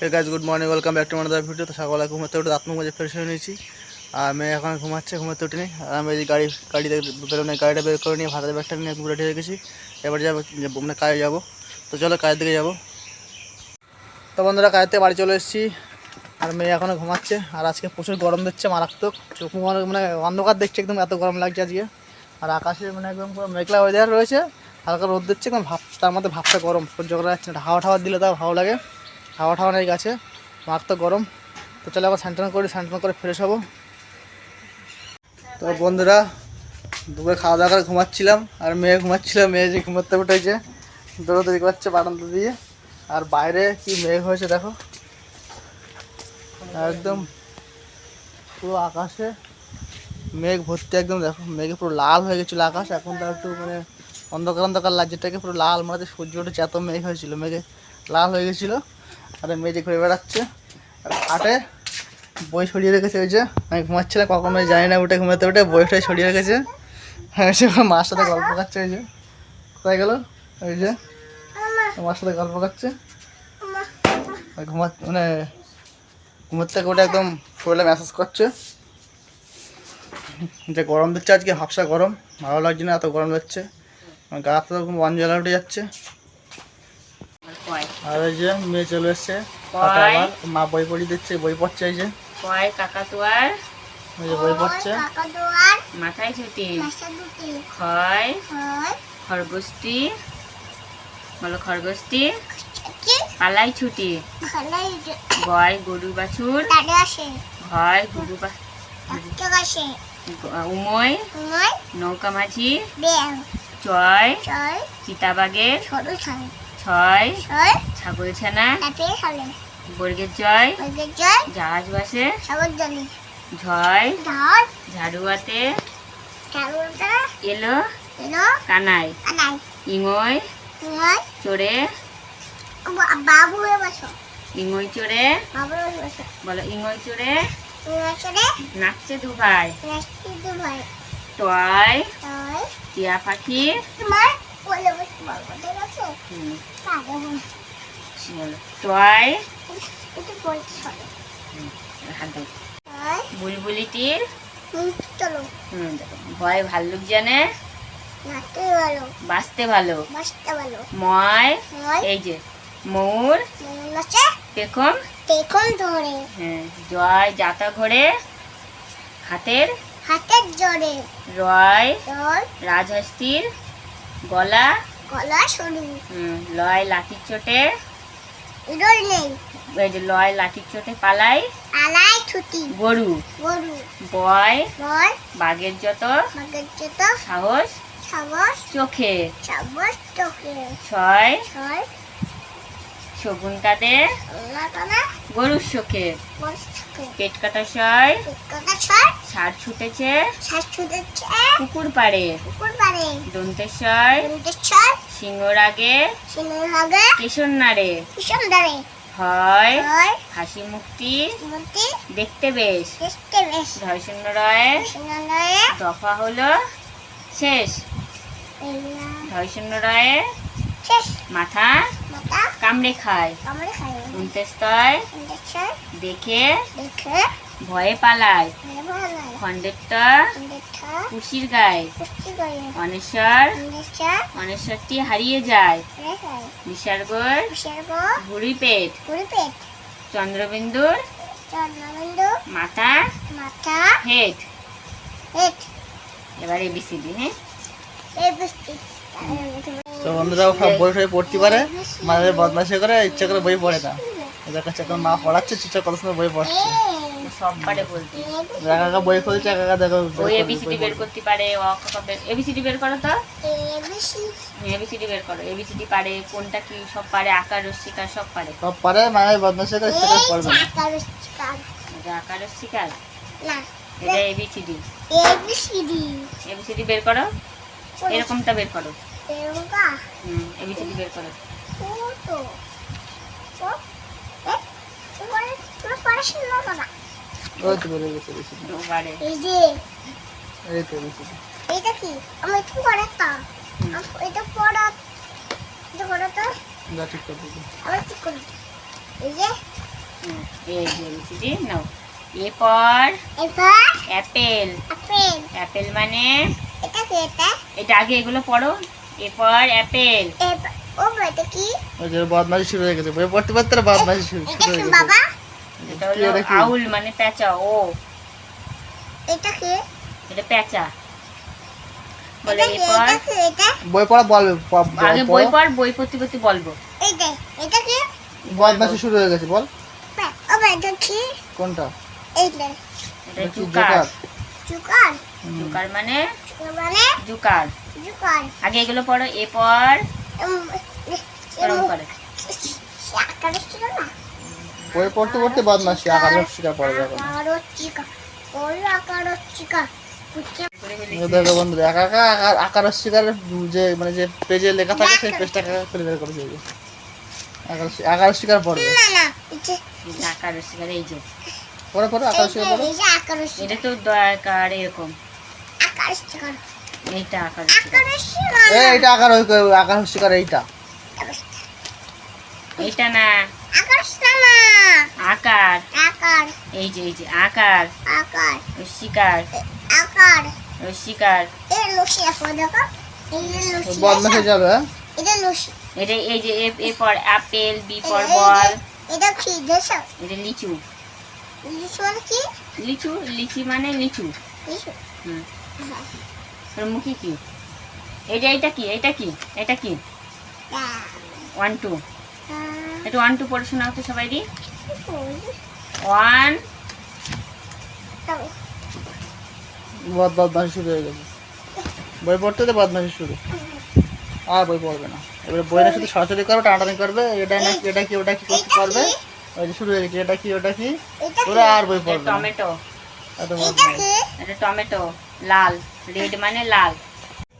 Hey guys good morning welcome back to মানাদার video তো সকালে ঘুমাতে উঠে দাঁত মুখ মাঝে ফ্রেশ হয়ে নিয়েছি। আর মেয়ে এখন ঘুমাচ্ছে, ঘুমাতে উঠিনি আর আমি এই গাড়ি, গাড়িতে বেরোনে গাড়িটা বের করে নিয়ে ভাতের ব্যাগটা নিয়ে ঘুরে হয়ে গেছি। এবার যাব মানে কাজে যাব। তো চলো কাজের দিকে যাব। তো বন্ধুরা, কাজের থেকে বাড়ি চলে এসেছি। আর মেয়ে এখনও ঘুমাচ্ছে। আর আজকে প্রচুর গরম দিচ্ছে, মারাত্মক। চোখ মানে অন্ধকার দেখছে একদম, এত গরম লাগছে আজকে। আর আকাশে মানে একদম পুরো মেঘলা ওয়েদার রয়েছে। হালকা রোদ দিচ্ছে, একদম ভাব তার মধ্যে ভাবটা গরম, সহ্য করা যাচ্ছে না। হাওয়া ঠাওয়া দিলে তাও ভালো লাগে। হাওয়া ঠাওয়া নেই গাছে তো গরম। তো চলে আবার স্যান্টান করি স্যান্টান করে ফ্রেশ হব। তো বন্ধুরা, দুপুরে খাওয়া দাওয়া করে ঘুমাচ্ছিলাম, আর মেয়ে ঘুমাচ্ছিল, মেয়ে যে ঘুমাতে উঠেছে, দৌড়তে দিকে পাচ্ছে বারান্দা দিয়ে। আর বাইরে কি মেঘ হয়েছে দেখো। একদম পুরো আকাশে মেঘ ভর্তি একদম দেখো। মেঘে পুরো লাল হয়ে গেছিল আকাশ, এখন তো একটু মানে অন্ধকার অন্ধকার লাগছেটাকে পুরো লাল মানে সূর্য উঠেছে, এত মেঘ হয়েছিল, মেঘে লাল হয়ে গেছিল। আর মেঘে ঘুরে বেড়াচ্ছে। আর খাটে বই ছড়িয়ে রেখেছে ওই যে। আমি ঘুমাচ্ছিলাম, কখনো জানি না উঠে ঘুমাতে উঠে বইটাই ছড়িয়ে রেখেছে। হ্যাঁ সে মার সাথে গল্প করছে ওই যে। কোথায় গেল? ওই যে। মার সাথে গল্প করছে। ঘুমা মানে ঘুমাতে থেকে ওটা একদম শরীরে ম্যাসেজ করছে। যে গরম দিচ্ছে আজকে, হাফসা গরম। ভালো লাগছে না, এত গরম আমার গা তো এরকম ওয়ান জ্বালা উঠে যাচ্ছে। আর ওই যে মেয়ে চলে এসছে। কয়? মা বই পড়িয়ে দিচ্ছে বই পড়ছে এই যে। কয়? কাকাতুয়ার ওই যে বই পড়ছে। মাথায় ছুটি। ক্ষয় খরগোষ্ঠী বলো খরগোষ্ঠী পালাই ছুটি। গয় গরু বাছুর? ভয় গরু বা- উময় নৌকা মাঝি? চয়? চিতাবাগের ছয়। ছাগল ছানা। বর্গের জয়। জাহাজ বাসে। ঝয়। ঝাড়ুয়াতে এলো। কানাই। ইঙয় চড়ে বাবু ইঙই চড়ে বাবু বসো। বলো ইঙই চড়ে নাচছে দু ভাই টয়। টিয়া। পাখি। টয়? বুলবুলিটির? ভয় ভাল্লুক জানে? বাঁচতে ভালো। ময়? এই যে ময়ূর? পেখম? দেখুন ধরে। হ্যাঁ জয় যাতা ঘোড়ে? হাতের? হাতের জোরে। রয়? রাজহস্তির? গলা? গলা সরু। হুম, লয় লাঠির চোটে? ইডল নেই। এই যে লয় লাঠির চোটে পালাই? আলাই ছুটি। গরু? গরু। বয়? বয়। বাঘের যত? বাঘের যত। সাহস? সাহস। চোখে? সাহস চোখে। ছয়? ছয়। শগুন কাঁদে গরুর চোখে পেট কাটা কথা ছুটেছে। কুকুর পাড়ে। ছয় সিংহর আগে কেশর নাড়ে। হয়। হাসি মুক্তি। দেখতে বেশ। দেখতে বেশ। ধয় শূন্য রয়ে দফা হলো শেষ। ধয় শূন্য রয়ে মাথা কামড়ে খায়। কামড়ে খাই উনতেস্তয় দেখে দেখে ভয়ে পালায়। খণ্ডেরটা দেখা গায়ে। অনেশ্বর অনেশ্বরটি হারিয়ে যায়। বিশার্গ ভুড়ি পেট চন্দ্রবিন্দুর মাথা মাথা হেড। হেড। এবার এবিসিডি হ্যাঁ? বৃষ্টি তো বন্ধুরাও সব বই টই পড়তে পারে। মায়ের বদমাশি করে ইচ্ছা করে বই পড়ে না। এদের কাছে এখন মা পড়াচ্ছে চুচা কত সময় বই পড়ছে। সব পারে বলতে একা একা বই খুলছে একা একা দেখো ওই এবিসিডি বের করতে পারে অ ক খ বের এবিসিডি বের করো তো। এবিসিডি বের করো। এবিসিডি পারে কোনটা কি সব পারে আকার সব পারে। সব পারে মায়ের বদমাশি করে ইচ্ছা করে পড়বে না। এটা আকার রস্মিকার না। এটা এবিসিডি এবিসিডি এবিসিডি বের করো। এরকমটা বের করো। এরকমটা হুম এবিসিডি বের করো কত? ও তোমার তোমার পড়াশোনা করা? ওই তো বলে গেছে বেশি দুবারে এই যে। এই তো বেশি এটা কি? আমি একটু এটা পড়া এটা পড়াতা? যা ঠিক করে আবার ঠিক করি এই যে। হুম, এই যে এবিসিডি নাও। অ্যাপেল। অ্যাপেল মানে? এটা কি এটা? এটা আগে এগুলো পড়ো। এরপর অ্যাপেল ও এটা কি? ওই যে বদমাশি শুরু হয়ে গেছে। বই পড়তে পড়তে বদমাশি শুরু হয়ে গেছে। বাবা? এটা হলো আউল মানে প্যাঁচা ও। এটা কি? এটা প্যাঁচা। বলে এরপর এটা কি এটা? বই পড়া বলবে আগে বই পড়। বই পড়তে পড়তে বলব। এটা এটা কি? বদমাশি শুরু হয়ে গেছে বল। ও এটা কি? কোনটা? এইটা এটা চুকার মানে? মানে? চুকার আগে এগুলো পড়ো আকার বই পড়তে পড়তে বদমাশি আকার দেখো। বন্ধুরা একা একা আকার আকার যে মানে যে পেজে লেখা থাকে সেই পেজটা করে বের করে দেবে আকার পড়বে না না এটা এই যে আকার শিকার এই যে। পরে পরে আকার শিকার পড়ো। এটা তো দয়াকার এরকম। আকার এইটা আকার এইটা আকার ওই আকার শিকার এইটা? এইটা না। আকার আকার। আকার। এই যে এই যে আকার। আকার। ওই শিকার। আকার। ওই শিকার। এর লসি আছে দেখো। এই লসি যাবে? এটা লসি এটা এই যে এ- এরপর আপেল বি পর বল। এটা কি দেশ এটা লিচু। লিচু মানে কি? লিচু লিচি মানে লিচু। লিচু। হুম। ওর মুখে কি? এটা এটা কি? এটা কি? এটা কি? ওয়ান টু একটু ওয়ান টু পড়ে শোনাও তো সবাই দি ওয়ান বদ বদমাশি শুরু হয়ে গেছে। বই পড়তে তো বদমাশি শুরু। আর বই পড়বে না। এবারে বই না শুধু সরাসরি করবে টানাটানি করবে এটা না এটা কি ওটা কি করতে পারবে? ওই যে শুরু হয়ে গেছে এটা কি ওটা কি? ওরা আর বই এটা পড়বে টমেটো এটা। এটা টমেটো লাল। রেড মানে লাল।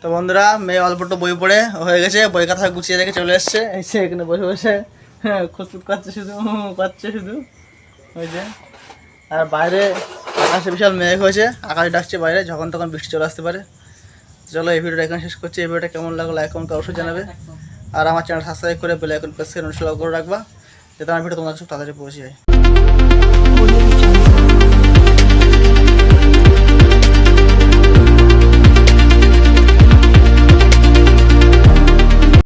তো বন্ধুরা, মেয়ে অল্প একটু বই পড়ে হয়ে গেছে বই কথা গুছিয়ে রেখে চলে এসছে। এসে এখানে বসে বসে হ্যাঁ খুঁতখুত করছে শুধু করছে শুধু। ওই যে, আর বাইরে আকাশে বিশাল মেঘ হয়েছে, আকাশ ডাকছে বাইরে, যখন তখন বৃষ্টি চলে আসতে পারে। চলো এই ভিডিওটা এখানে শেষ করছি। এই ভিডিওটা কেমন লাগল লাইক কমেন্ট অবশ্যই জানাবে। আর আমার চ্যানেল সাবস্ক্রাইব করে বেল আইকন প্রেস করে নোটিফিকেশন করে রাখবা, যাতে আমার ভিডিও তোমার কাছে তাড়াতাড়ি পৌঁছে যায়।